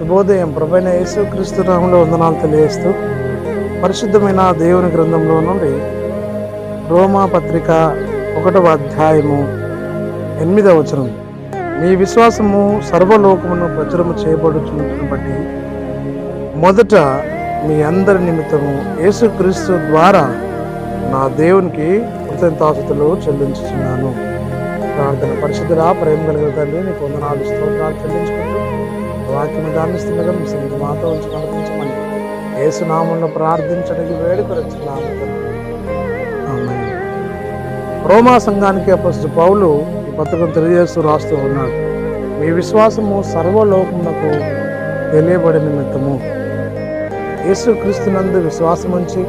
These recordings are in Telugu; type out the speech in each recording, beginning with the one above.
శుభోదయం ప్రభైన యేసు క్రీస్తు నామంలో వందనాలు తెలియజేస్తూ పరిశుద్ధమైన దేవుని గ్రంథంలో నుండి రోమా పత్రిక ఒకటవ అధ్యాయము ఎనిమిదవ వచనం. మీ విశ్వాసము సర్వలోకమును ప్రచురము చేయబడుచున్నట్టును బట్టి మొదట మీ అందరి నిమిత్తము యేసుక్రీస్తు ద్వారా నా దేవునికి కృతజ్ఞతాస్తుతులు చెల్లించుచున్నాను. ప్రార్థన పరిశుద్ధురా ప్రేమ కలిగిన తండ్రి నీకు వందనాలు స్తోత్రాలు చెల్లించుకుంటూ వాక్యం దానిస్తుండగా మీ సన్నిధి మాతో ఉంచి నడిపించమని ఏసునామంలో ప్రార్థించడానికి వేడుకొచ్చున్నాము రోమా సంఘానికి అప్పుడు పౌలు ఈ పత్రికను తెలియజేస్తూ రాస్తూ ఉన్నాడు. మీ విశ్వాసము సర్వలోకమునకు తెలియబడిన నిమిత్తము. యేసు క్రీస్తునందు విశ్వాసం ఉంచి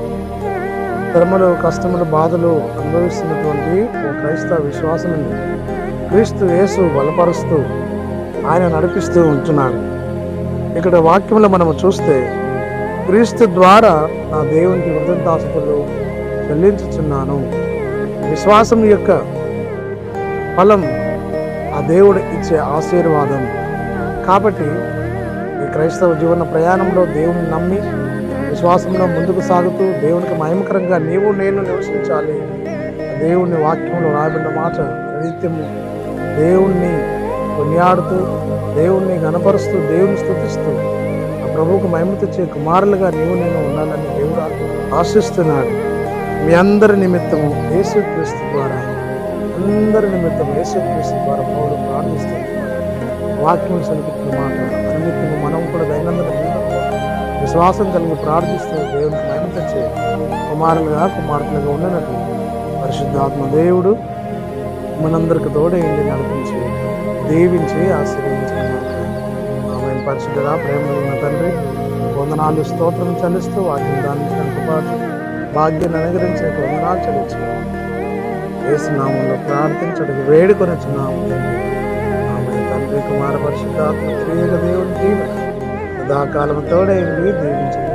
శ్రమలు కష్టములు బాధలు అనుభవిస్తున్నటువంటి ఓ క్రైస్తవ విశ్వాసం క్రీస్తు యేసు బలపరుస్తూ ఆయన నడిపిస్తూ ఉంటున్నాడు. ఇక్కడ వాక్యంలో మనం చూస్తే క్రీస్తు ద్వారా నా దేవునికి వృద్ధాస్తులు చెల్లించుచున్నాను. విశ్వాసం యొక్క ఫలం ఆ దేవుడు ఇచ్చే ఆశీర్వాదం. కాబట్టి ఈ క్రైస్తవ జీవన ప్రయాణంలో దేవుని నమ్మి విశ్వాసంలో ముందుకు సాగుతూ దేవునికి మహిమకరంగా నీవు నేను నివసించాలి. దేవుని వాక్యంలో రాబడిన మాట నిత్యము దేవుణ్ణి కొనియాడుతూ దేవుణ్ణి గనపరుస్తూ దేవుని స్థుతిస్తూ ఆ ప్రభువుకు మహిమ తెచ్చే కుమారులుగా నీవు నేను ఉండాలని దేవుడు ఆశిస్తున్నాడు. మీ అందరి నిమిత్తము యేసుక్రీస్తు ద్వారా అందరి నిమిత్తం యేసుక్రీస్తు ద్వారా పౌరులు ప్రార్థిస్తున్నాడు వాక్యం సరిపెట్టిన మాట. అన్నిటిని మనం కూడా దైనందిన విశ్వాసం కలిగి ప్రార్థిస్తూ దేవునికి మహిమ తెచ్చే కుమారులుగా కుమార్తెలుగా ఉండనట్టు పరిశుద్ధాత్మ దేవుడు మనందరికి తోడేయండి నడిపించి దీవించి ఆశీర్వదించుకున్నాను ఆమె పరిశుద్ధ ప్రేమ ఉన్న తండ్రి వందనాలు స్తోత్రం చలిస్తూ వాటిని దాని కృపాటు భాగ్యం అనుగ్రహించే వందనాలు చెల్లించుకున్నాను వేసునామంలో ప్రార్థించడానికి వేడుకొని వచ్చినాము ఆమె తండ్రి కుమార పరిశుద్ధాత్మ త్రియేక దేవుని దీవెన. సదాకాలం తోడైంది దీవించండి.